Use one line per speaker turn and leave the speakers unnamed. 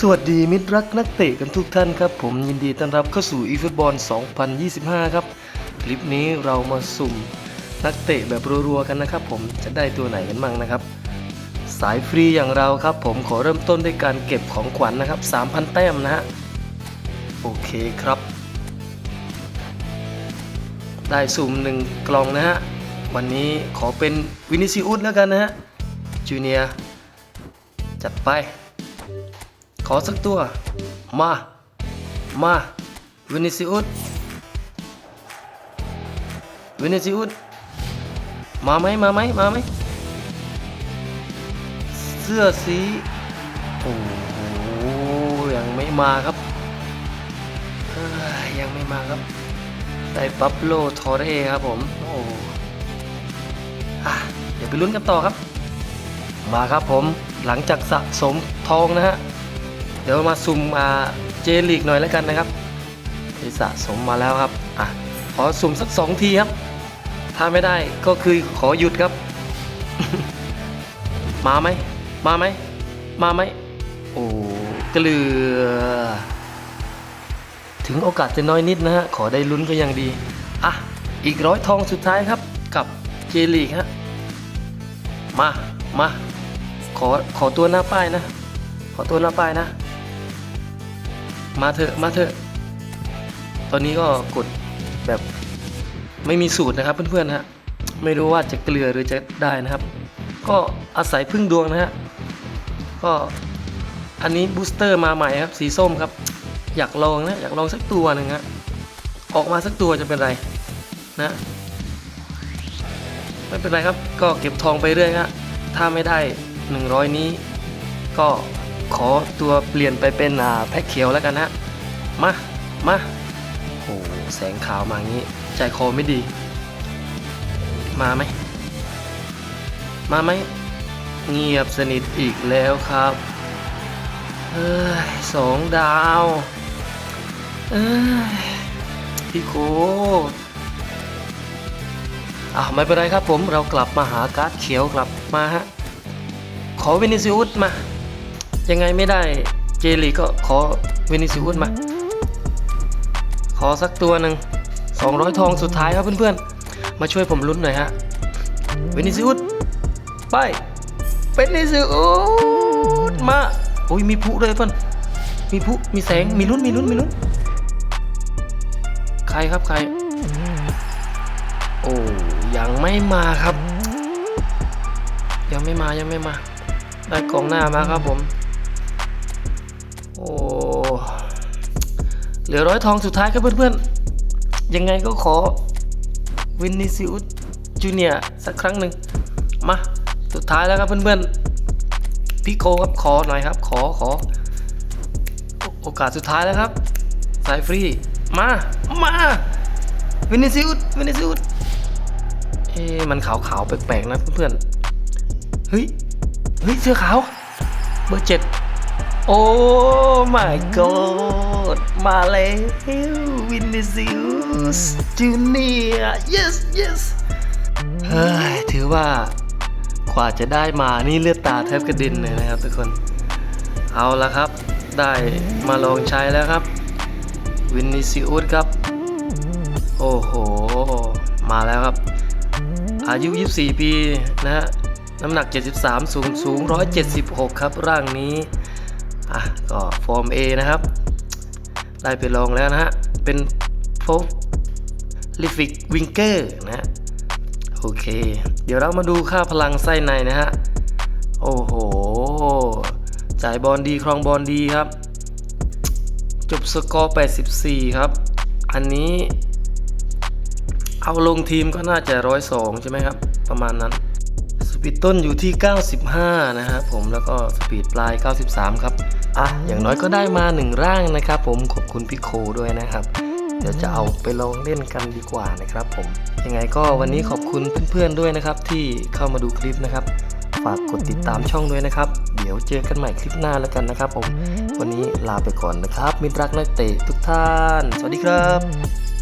สวัสดีมิตรรักนักเตะกันทุกท่านครับ ผมยินดีต้อนรับเข้าสู่อีฟุตบอล 2025 ครับ คลิปนี้เรามาสุ่มนักเตะแบบรัวๆกันนะครับ ผมจะได้ตัวไหนกันบ้างนะครับ สายฟรีอย่างเราครับ ผมขอเริ่มต้นด้วยการเก็บของขวัญนะครับ 3,000 แต้มนะฮะโอเคครับ ได้สุ่มหนึ่งกล่องนะฮะวันนี้ขอเป็นวินิซิอุสแล้วกันนะฮะจูเนียจัดไป ขอสักตัว มา มาวินิซิอุสวินิซิอุสมาไหมมาไหมมาไหมเสื้อสีโอ้โหยังไม่มาครับยังไม่มาครับได้บัฟโลทอร์เร่ครับผมโอ้อะเดี๋ยวไปลุ้นกันต่อครับ มาครับผมหลังจากสะสมทองนะฮะ เดี๋ยวมาซุ่มมาเจลีกหน่อยแล้วกันนะครับที่สะสมมาแล้วครับอะขอสุ่มสักสองทีครับ ถ้าไม่ได้ก็คือขอหยุดครับ มาไหมมาไหมมาไหมโอ้เกลือ ถึงโอกาสจะน้อยนิดนะฮะขอได้ลุ้นก็ยังดีอะอีกร้อยทองสุดท้ายครับกับเจลีกฮะมามาขอขอตัวหน้าป้ายนะ ขอตัวหน้าป้ายนะ มาเถอะมาเถอะ ตอนนี้ก็กดแบบไม่มีสูตรนะครับเพื่อนๆฮะไม่รู้ว่าจะเกลือหรือจะได้นะครับ ก็อาศัยพึ่งดวงนะฮะก็อันนี้บูสเตอร์มาใหม่ครับ สีส้มครับ อยากลองนะ อยากลองสักตัวหนึ่งฮะออกมาสักตัวจะเป็นไรนะไม่เป็นไรครับ ก็เก็บทองไปเรื่อยฮะถ้าไม่ได้ 100 นี้ ก็ ขอตัวเปลี่ยนไปเป็นแพ็คเขียวแล้วกันฮะมามาโอ้โหแสงขาวมางี้ ใจคอไม่ดี มาไหม มาไหม เงียบสนิทอีกแล้วครับ เอ้ยสองดาว เอ้ยพี่โคอะไม่เป็นไรครับผมเรากลับมาหาการ์ดเขียวกลับมาฮะ ขอวินิซิอุสมา ยังไงไม่ได้เจลีก็ขอเวนิซิอุสมา ขอสักตัวหนึ่ง200 ทองสุดท้ายครับเพื่อนๆ มาช่วยผมลุ้นหน่อยฮะ เวนิซิอุสไปเป็นนิซิอุสมาโอ้ยมีพลุเลยเพื่อนมีพลุมีแสงมีลุ้นมีลุ้นมีลุ้น ใครครับใคร โอ้ยังไม่มาครับ ยังไม่มายังไม่มา ได้กล่องหน้ามาครับผม โอ้เหลือร้อยทองสุดท้ายครับเพื่อนๆ ยังไงก็ขอวินนิซิอุสจูเนียสักครั้งหนึ่งมาสุดท้ายแล้วครับเพื่อนๆพี่โคครับขอหน่อยครับ ขอขอ โอกาสสุดท้ายแล้วครับ สายฟรี มามาวินนิซิอุสวินนิซิอุสเอ๊มันขาวๆแปลกๆนะเพื่อนๆเฮ้ยเฮ้ยเสื้อขาว เบอร์เจ็ด โอ้ my god มาแล้ววินนิซิอุสจูเนีย yes yes เฮ้ยถือว่ากว่าจะได้มานี่เลือดตาแทบกระเด็นเลยนะครับทุกคน เอาละครับ ได้มาลองใช้แล้วครับ วินนิซิอุสครับ โอ้โห มาแล้วครับ อายุ 24 ปีนะฮะ น้ำหนัก 73 สูงสูง 176 ครับร่างนี้ อะก็ฟอร์ม A นะครับ ได้ไปลองแล้วนะฮะ เป็นโฟลิฟิกวิงเกอร์นะฮะโอเค เดี๋ยวเรามาดูค่าพลังไส้ในนะฮะ โอ้โห จ่ายบอลดีครองบอลดีครับ จบสกอร์ 84 ครับ อันนี้ เอาลงทีมก็น่าจะร้อยสองใช่ไหมครับ ประมาณนั้น สปีดต้นอยู่ที่ 95 นะฮะผมแล้วก็สปีดปลาย 93 ครับ อะอย่างน้อยก็ได้มาหนึ่งร่างนะครับ ผมขอบคุณพี่โคด้วยนะครับ เดี๋ยวจะเอาไปลองเล่นกันดีกว่านะครับผมยังไงก็วันนี้ขอบคุณเพื่อนๆด้วยนะครับ ที่เข้ามาดูคลิปนะครับ ฝากกดติดตามช่องด้วยนะครับ เดี๋ยวเจอกันใหม่คลิปหน้าแล้วกันนะครับ ผมวันนี้ลาไปก่อนนะครับมิตรรักนักเตะทุกท่าน สวัสดีครับ